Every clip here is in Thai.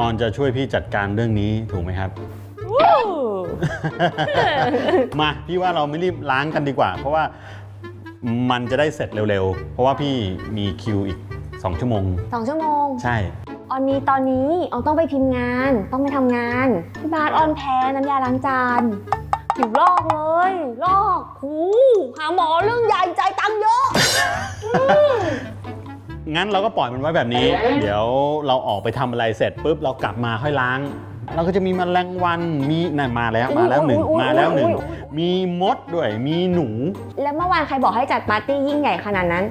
ออนจะช่วยพี่จัดการเรื่องนี้ถูกไหมครับ วู้ มาพี่ว่าเราไม่รีบล้างกันดีกว่า เพราะว่ามันจะได้เสร็จเร็วๆ เพราะว่าพี่มีคิวอีก 2 ชั่วโมง สองชั่วโมง ใช่ ออนมีตอนนี้ออนต้องไปพิมพ์งาน ต้องไปทำงาน พี่บาสออนแพ้น้ำยาล้างจานผิวลอกเลยลอกหูหาหมอเรื่องใหญ่ใจายตังค์เยอะ งั้นเราก็ปล่อยมันไว้แบบนี้ เดี๋ยวเราออกไปทำอะไรเสร็จปุ๊บเรากลับมาค่อยล้าง เราก็จะมีแมลงวันมีน่ะมาแล้วมาแล้วหนึ่งอุ๊ยอุ๊ยมาแล้วหนึ่งอุ๊ยอุ๊ยมีมดด้วยมีหนู แล้วเมื่อวานใครบอกให้จัดปาร์ตี้ยิ่งใหญ่ขนาดนั้น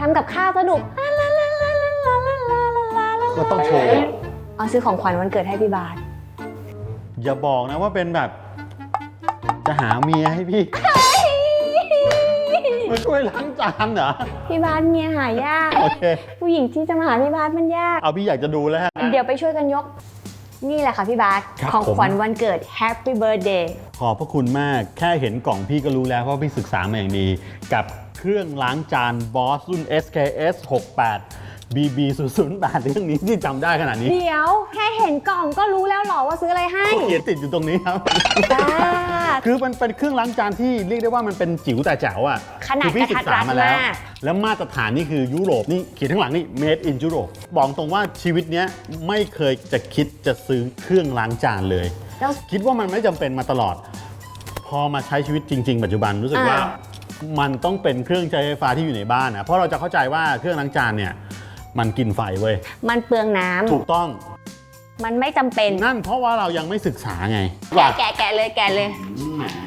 ทำกับข้าวสนุกก็ต้องโชว์ออนซื้อของขวัญวันเกิดให้พี่บาสอย่าบอกนะว่าเป็นแบบ จะหาเมียให้พี่ มาช่วยล้างจานเหรอ พี่บาสเมียหายาก โอเค ผู้หญิงที่จะมาหาพี่บาสมันยาก เอาพี่อยากจะดูแล้วฮะ เดี๋ยวไปช่วยกันยก นี่แหละค่ะพี่บาสครับของผม ขวัญวันเกิด Happy Birthday ขอบพระคุณมาก แค่เห็นกล่องพี่ก็รู้แล้ว เพราะพี่ศึกษามาอย่างดี กับเครื่องล้างจาน Boss รุ่น SKS 68 BB 008เรื่องนี้ที่จำได้ขนาดนี้เดี๋ยว แค่เห็นกล่องก็รู้แล้วเหรอว่าซื้ออะไรให้เขาเขียนติดอยู่ตรงนี้ครับจ้าคือมันเป็นเครื่องล้างจานที่เรียกได้ว่ามันเป็นจิ๋วแต่แจ๋วอะขนาดคือพี่ศึกษามาแล้วกระทัดรัดมากแล้วมาตรฐานนี่คือยุโรปนี่เขียนข้างหลังนี่ made in Europe บอกตรงว่าชีวิตเนี้ยไม่เคยจะคิดจะซื้อเครื่องล้างจานเลยแล้วคิดว่ามันไม่จำเป็นมาตลอด พอมาใช้ชีวิตจริง ๆ ปัจจุบันรู้สึกว่าอ่ามันต้องเป็นเครื่องใช้ไฟฟ้าที่อยู่ในบ้านนะเพราะเราจะเข้าใจว่าเครื่องล้างจานเนี่ย มันกินไฟเว้ย มันเปลืองน้ำถูกต้องมันไม่จำเป็น นั่นเพราะว่าเรายังไม่ศึกษาไง แกะแกะแกะเลยแกะเลยตัว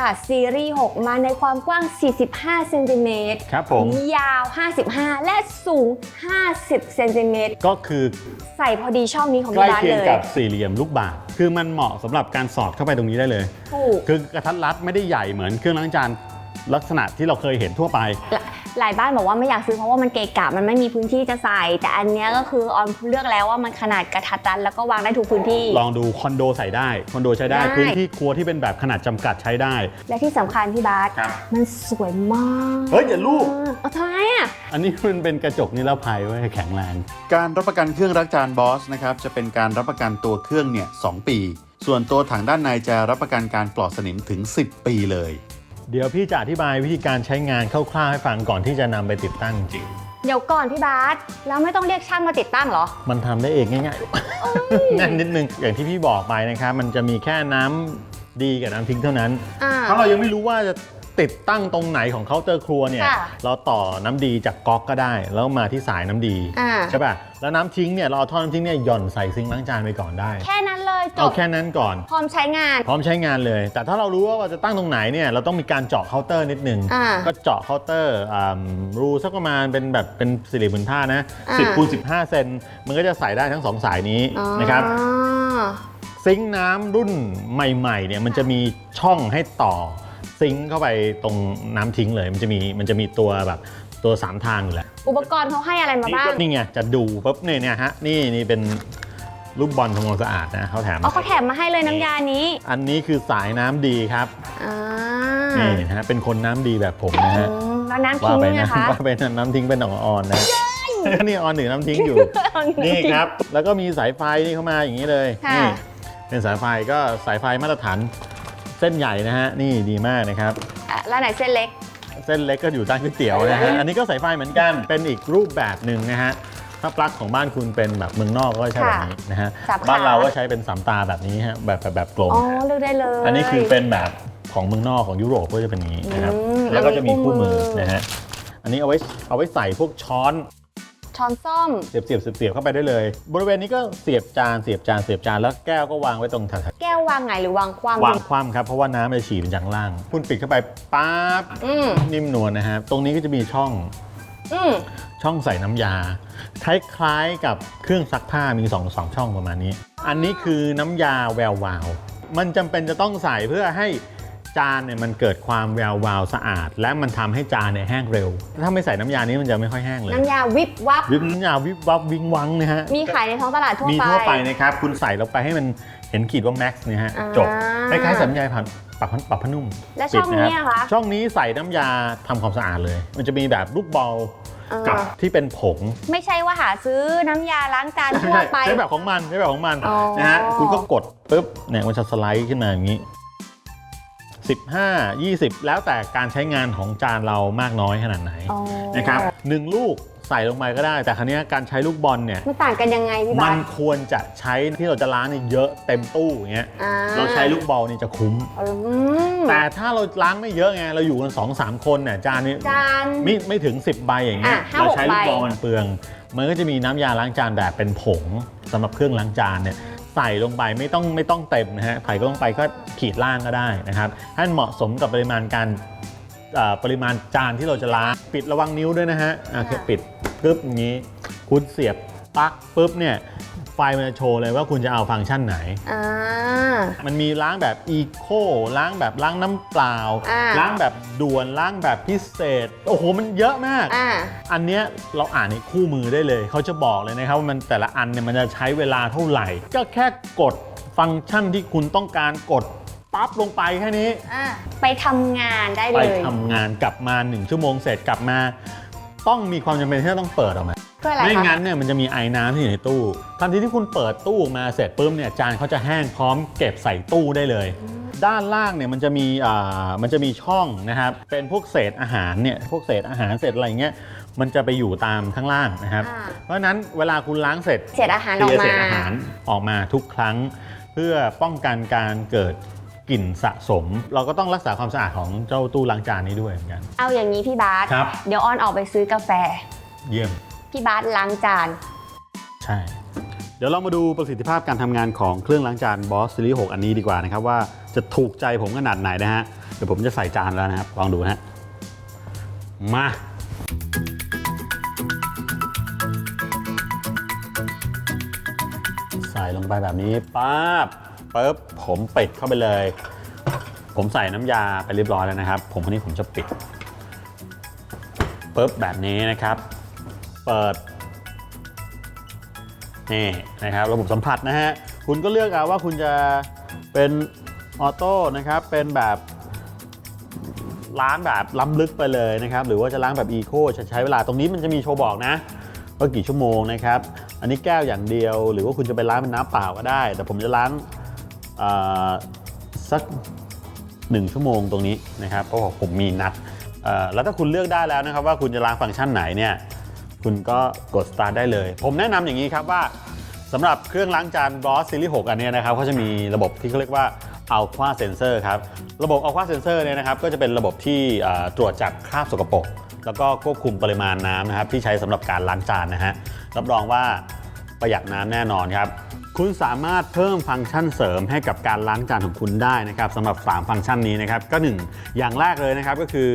ค่ะ ซีรีส์ 6 มาในความกว้าง 45 เซนติเมตรครับผม ยาว 55 และสูง 50 เซนติเมตรก็คือใส่พอดีช่องนี้ของใกล้พี่บ้านเคียงเลยกับสี่เหลี่ยมลูกบาศก์คือมันเหมาะสำหรับการสอดเข้าไปตรงนี้ได้เลย ถูกคือกระทัดรัดไม่ได้ใหญ่เหมือนเครื่องล้างจานลักษณะที่เราเคยเห็นทั่วไป หลายบ้านบอกว่าไม่อยากซื้อเพราะว่ามันเกะกะมันไม่มีพื้นที่จะใส่ แต่อันเนี้ยก็คือออนเลือกแล้วว่ามันขนาดกระทัดรัดแล้วก็วางได้ทุกพื้นที่ ลองดูคอนโดใส่ได้คอนโดใช้ได้ ได้ พื้นที่ครัวที่เป็นแบบขนาดจำกัดใช้ได้ และที่สำคัญพี่บาสครับ มันสวยมากเฮ้ยอย่าลูก เอาทำไมอะ อันนี้มันเป็นกระจกนิรภัยไว้ยแข็งแรง การรับประกันเครื่องรักจานบอสนะครับจะเป็นการรับประกันตัวเครื่องเนี่ยสปี ส่วนตัวถังด้านในจะรับประกันการปลอดสนิมถึง 10 ปีเลย เดี๋ยวพี่จะอธิบายวิธีการใช้งานคร่าวๆให้ฟังก่อนที่จะนำไปติดตั้งจริง เดี๋ยวก่อนพี่บาสแล้วไม่ต้องเรียกช่างมาติดตั้งเหรอ มันทำได้เองง่ายๆ แน่นนิดนึง อย่างที่พี่บอกไปนะครับ มันจะมีแค่น้ำดีกับน้ำทิ้งเท่านั้น อ่าถ้าเรายังไม่รู้ว่าจะ ติดตั้งตรงไหนของเคาน์เตอร์ครัวเนี่ยค่ะเราต่อน้ำดีจากก๊อกก็ได้ แล้วมาที่สายน้ำดีอ่า ใช่ป่ะแล้วน้ำทิ้งเนี่ยเราเอาท่อน้ำทิ้งเนี่ยหย่อนใส่ซิงค์ล้างจานไปก่อนได้ แค่นั้นเลยจเอาบแค่นั้นก่อน พร้อมใช้งาน พร้อมใช้งานเลย แต่ถ้าเรารู้ว่าเราจะตั้งตรงไหนเนี่ยเราต้องมีการเจาะเคาน์เตอร์นิดนึง อ่าก็เจาะเคาน์เตอร์อ่ารูสักประมาณเป็นแบบเป็นสี่เหลี่ยมผืนผ้านะอ่า 10คูณ15 เซนมันก็จะใส่ได้ทั้งสองสายนี้นะครับอ๋อ ซิงค์น้ำรุ่นใหม่ๆเนี่ยมันจะมีช่องให้ต่อ ซิงค์เข้าไปตรงน้ำทิ้งเลย มันจะมีมันจะมีตัวแบบตัวสามทางอยู่แล้วอุปกรณ์เขาให้อะไรมานี่บ้าง ก็นี่ไงจะดูปุ๊บเนี่ยเนี่ยฮะนี่นี่เป็นลูกบอลทำความสะอาดนะเขาแถมอ๋อเขาแถมมาให้เลยน้ำยานี้อันนี้คือสายน้ำดีครับอ่านี่นะฮะเป็นคนน้ำดีแบบผมนะฮะ อืมแล้วน้ำว่าทิ้งไปเนี่ยนะนะคะ ว่าไปนะน้ำทิ้งเป็นของออนนะ นี่ออนหนึ่งน้ำทิ้งอยู่ นี่ครับ แล้วก็มีสายไฟนี่เข้ามาอย่างนี้เลยค่ะ นี่เป็นสายไฟก็สายไฟมาตรฐาน เส้นใหญ่นะฮะ นี่ดีมากนะครับ อะแล้วไหนเส้นเล็ก เส้นเล็กก็อยู่ใต้ก๋วยเตี๋ยวนะฮะ อันนี้ก็สายไฟเหมือนกัน เป็นอีกรูปแบบหนึ่งนะฮะ ถ้าปลั๊กของบ้านคุณเป็นแบบเมืองนอกก็ใช้แบบนี้นะฮะสับขา บ้านเราก็ใช้เป็นสามตาแบบนี้ฮะ แบบแบบแบบกลม อ๋อเลือกได้เลยอันนี้คือเป็นแบบของเมืองนอกของยุโรปก็จะเป็นอย่างนี้นะครับ อืมแล้วก็จะมีคู่มือแล้วมีคู่มือนะฮะ อันนี้เอาไว้เอาไว้ใส่พวกช้อน ช้อนส้อม เสียบเสียบเสียบเสียบเข้าไปได้เลย บริเวณนี้ก็เสียบจานเสียบจานเสียบจานแล้วแก้วก็วางไว้ตรงถัดแก้ววางไงหรือวางความวางคว่ำครับเพราะว่าน้ำมันจะฉี่เป็นจากข้างล่าง คุณปิดเข้าไปปั๊บอืมนิ่มนวลนะฮะตรงนี้ก็จะมีช่องอืมช่องใส่น้ำยาคล้ายๆกับเครื่องซักผ้ามี2องสองช่องประมาณนี้ อันนี้คือน้ำยาแวววาว มันจำเป็นจะต้องใส่เพื่อให้ จานเนี่ยมันเกิดความแวววาวสะอาด และมันทำให้จานเนี่ยแห้งเร็ว ถ้าไม่ใส่น้ำยานี้มันจะไม่ค่อยแห้งเลย น้ำยาวิบวับ วิบน้ำยาวิบวับวิงวังนะฮะ มีขายในท้องตลาดทั่วมีไป ทั่วไปนะครับ คุณใส่ลงไปให้มันเห็นขีดว่าแม็กซ์เนี่ยฮะ อ่าจบคล้ายๆสัญญาผ่านปรับพันปรับพนุ่มและช่องปิดนี้รับอะคะ ช่องนี้ใส่น้ำยาทำความสะอาดเลย มันจะมีแบบลูกบอลเออกับที่เป็นผงไม่ไม่ใช่ว่าหาซื้อน้ำยาล้างจานทั่วไป ใช้แบบของมันใช้แบบของมันอ๋อ นะฮะคุณก็กดปุ๊บเนี่ยมันจะสไลด์ขึ้นมาอย่างนี้ 15 20 แล้วแต่การใช้งานของจานเรามากน้อยขนาดไหนอ๋อนะครับหนึ่งลูกใส่ลงไปก็ได้ แต่ครั้นี้ยการใช้ลูกบอลเนี่ยมันต่างกันยังไงพี่มับาสนควรจะใช้ที่เราจะล้างเนี่ยเยอะเต็มตู้อย่างเงี้ยอ่เราใช้ลูกบอลนี่จะคุ้ม อืมแต่ถ้าเราล้างไม่เยอะไงเราอยู่กันสองสามคนเนี่ยจานนี้ จาน ไม่ไม่ถึง 10 ใบอย่างเงี้ยอะห้าเราหกใช้ลูกใบ บอลมันเปลือง มันก็จะมีน้ำยาล้างจานแบบเป็นผงสำหรับเครื่องล้างจานเนี่ย ใส่ลงไปไม่ต้องไม่ต้องเต็มนะฮะใส่ก็ลงไปก็ขีดล่างก็ได้นะครับให้มันเหมาะสมกับปริมาณการอ่อปริมาณจานที่เราจะล้างปิดระวังนิ้วด้วยนะฮะโอเคปิดปึ๊บอย่างนี้ คุณเสียบปลั๊กปึ๊บเนี่ย ไฟมันจะโชว์เลยว่าคุณจะเอาฟังก์ชันไหน อ่า มันมีล้างแบบอีโคล้างแบบล้างน้ำเปล่า อ่า ล้างแบบด่วนล้างแบบพิเศษ โอ้โห มันเยอะมาก อ่า อันเนี้ยเราอ่านในคู่มือได้เลย เขาจะบอกเลยนะครับว่ามันแต่ละอันเนี่ยมันจะใช้เวลาเท่าไหร่ ก็แค่กดฟังก์ชันที่คุณต้องการกดปั๊บลงไปแค่นี้ อ่า ไปทำงานได้ไปเลย ทำงานกลับมา 1 ชั่วโมงเสร็จกลับมา ต้องมีความจำเป็นที่จะต้องเปิดออกมา เพื่ออะไรไม่คะงั้นเนี่ยมันจะมีไอ้น้ำที่อยู่ในตู้ทันทีที่คุณเปิดตู้ออกมาเสร็จปุ๊บเนี่ยจานเขาจะแห้งพร้อมเก็บใส่ตู้ได้เลย ด้านล่างเนี่ยมันจะมีอ่ามันจะมีช่องนะครับเป็นพวกเศษอาหารเนี่ยพวกเศษอาหารเศษอะไรเงี้ยมันจะไปอยู่ตามข้างล่างนะครับ อ่าเพราะฉะนั้นเวลาคุณล้างเสร็จ เศษอาหารเคออลียกร์เศมา ษอาหารออกมาทุกครั้ง เพื่อป้องกันการเกิดกลิ่นสะสม เราก็ต้องรักษาความสะอาดของเจ้าตู้ล้างจานนี้ด้วยเหมือนกัน เอาอย่างนี้พี่บาสครับ เดี๋ยวออนออกไปซื้อกาแฟ เยี่ยม พี่บาสล้างจาน ใช่ เดี๋ยวเรามาดูประสิทธิภาพการทำงานของเครื่องล้างจาน Boss Series 6อันนี้ดีกว่านะครับว่าจะถูกใจผมขนาดไหนนะฮะ เดี๋ยวผมจะใส่จานแล้วนะครับ ลองดูนะฮะ มา ใส่ลงไปแบบนี้ปั๊บปึ๊บผมปิดเข้าไปเลย ผมใส่น้ำยาไปเรียบร้อยแล้วนะครับ ผมคนนี้ผมจะปิดปึ๊บแบบนี้นะครับ เปิดนี่นะครับระบบสัมผัสนะฮะคุณก็เลือกเอาว่าคุณจะเป็นออโต้นะครับเป็นแบบล้างแบบล้ำลึกไปเลยนะครับ หรือว่าจะล้างแบบอีโคจะใช้เวลาตรงนี้มันจะมีโชว์บอกนะว่ากี่ชั่วโมงนะครับ อันนี้แก้วอย่างเดียว หรือว่าคุณจะไปล้างเป็นน้ำเปล่าก็ได้ แต่ผมจะล้างสักหนึ่งชั่วโมงตรงนี้นะครับเพราะว่าผมมีนัดแล้วถ้าคุณเลือกได้แล้วนะครับว่าคุณจะล้างฟังก์ชันไหนเนี่ย คุณก็กด start ได้เลย ผมแนะนำอย่างนี้ครับว่าสำหรับเครื่องล้างจาน Boss Series 6 อันนี้นะครับเขาจะมีระบบที่เขาเรียกว่า Aqua Sensor ครับ ระบบ Aqua Sensor เนี่ยนะครับก็จะเป็นระบบที่ตรวจจับคราบสกปรกแล้วก็ควบคุมปริมาณน้ำนะครับที่ใช้สำหรับการล้างจานนะฮะรับรองว่าประหยัดน้ำแน่นอนครับ คุณสามารถเพิ่มฟังก์ชันเสริมให้กับการล้างจานของคุณได้นะครับสำหรับ 3 ฟังก์ชันนี้นะครับ ก็ 1 อย่างแรกเลยนะครับก็คือ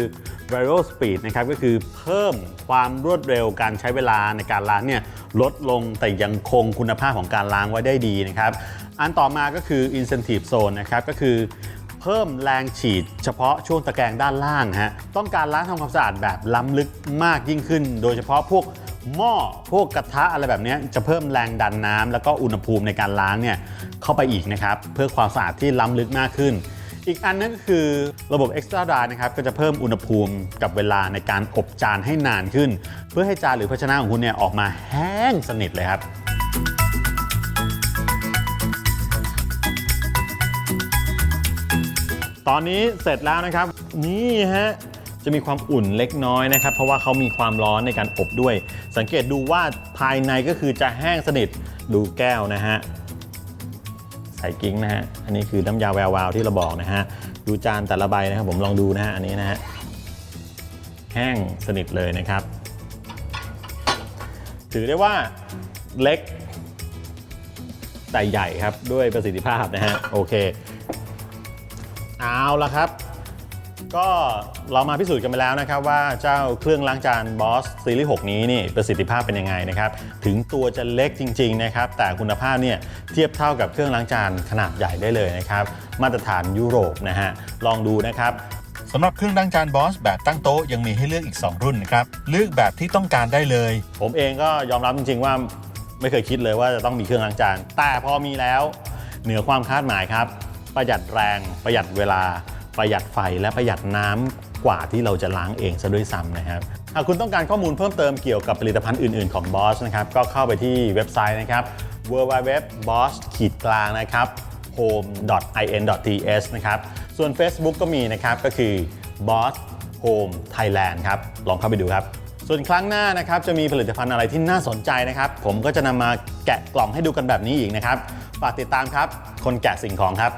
Variable Speed นะครับก็คือเพิ่มความรวดเร็วการใช้เวลาในการล้างเนี่ยลดลงแต่ยังคงคุณภาพของการล้างไว้ได้ดีนะครับ อันต่อมาก็คือ Incentive Zone นะครับก็คือเพิ่มแรงฉีดเฉพาะช่วงตะแกรงด้านล่างฮะ ต้องการล้างทำความสะอาดแบบล้ำลึกมากยิ่งขึ้น โดยเฉพาะพวก หม้อพวกกระทะอะไรแบบนี้จะเพิ่มแรงดันน้ำแล้วก็อุณหภูมิในการล้างเนี่ยเข้าไปอีกนะครับเพื่อความสะอาดที่ล้ำลึกมากขึ้น อีกอันนึงก็คือระบบ Extra Dry นะครับก็จะเพิ่มอุณหภูมิกับเวลาในการอบจานให้นานขึ้น เพื่อให้จานหรือภาชนะของคุณเนี่ยออกมาแห้งสนิทเลยครับตอนนี้เสร็จแล้วนะครับ นี่ฮะ จะมีความอุ่นเล็กน้อยนะครับ เพราะว่าเขามีความร้อนในการอบด้วย สังเกตดูว่าภายในก็คือจะแห้งสนิทดูแก้วนะฮะใส่กิ้งนะฮะอันนี้คือน้ำยาแวววาวที่เราบอกนะฮะดูจานแต่ละใบนะครับ ผมลองดูนะฮะอันนี้นะฮะแห้งสนิทเลยนะครับ ถือได้ว่าเล็กแต่ใหญ่ครับด้วยประสิทธิภาพนะฮะโอเค เอาละครับ ก็เรามาพิสูจน์กันไปแล้วนะครับว่าเจ้าเครื่องล้างจาน Boss ซีรีส์6นี้นี่ประสิทธิภาพเป็นยังไงนะครับ ถึงตัวจะเล็กจริงๆนะครับแต่คุณภาพเนี่ยเทียบเท่ากับเครื่องล้างจานขนาดใหญ่ได้เลยนะครับ มาตรฐานยุโรปนะฮะลองดูนะครับสำหรับเครื่องล้างจานบอสแบบตั้งโต๊ะยังมีให้เลือกอีก 2 รุ่นนะครับเลือกแบบที่ต้องการได้เลย ผมเองก็ยอมรับจริงๆว่าไม่เคยคิดเลยว่าจะต้องมีเครื่องล้างจาน แต่พอมีแล้วเหนือความคาดหมายครับ ประหยัดแรงประหยัดเวลา ประหยัดไฟและประหยัดน้ำกว่าที่เราจะล้างเองซะด้วยซ้ำนะครับหากคุณต้องการข้อมูลเพิ่มเติมเกี่ยวกับผลิตภัณฑ์อื่น ๆ ของ Boss นะครับก็เข้าไปที่เว็บไซต์นะครับ www.boss ขีดกลางนะครับ home.in.ts นะครับ ส่วน Facebook ก็มีนะครับ ก็คือ Boss Home Thailand ครับ ลองเข้าไปดูครับ ส่วนครั้งหน้านะครับ จะมีผลิตภัณฑ์อะไรที่น่าสนใจนะครับ ผมก็จะนำมาแกะกล่องให้ดูกันแบบนี้อีกนะครับ ฝากติดตามครับ คนแกะสิ่งของครับ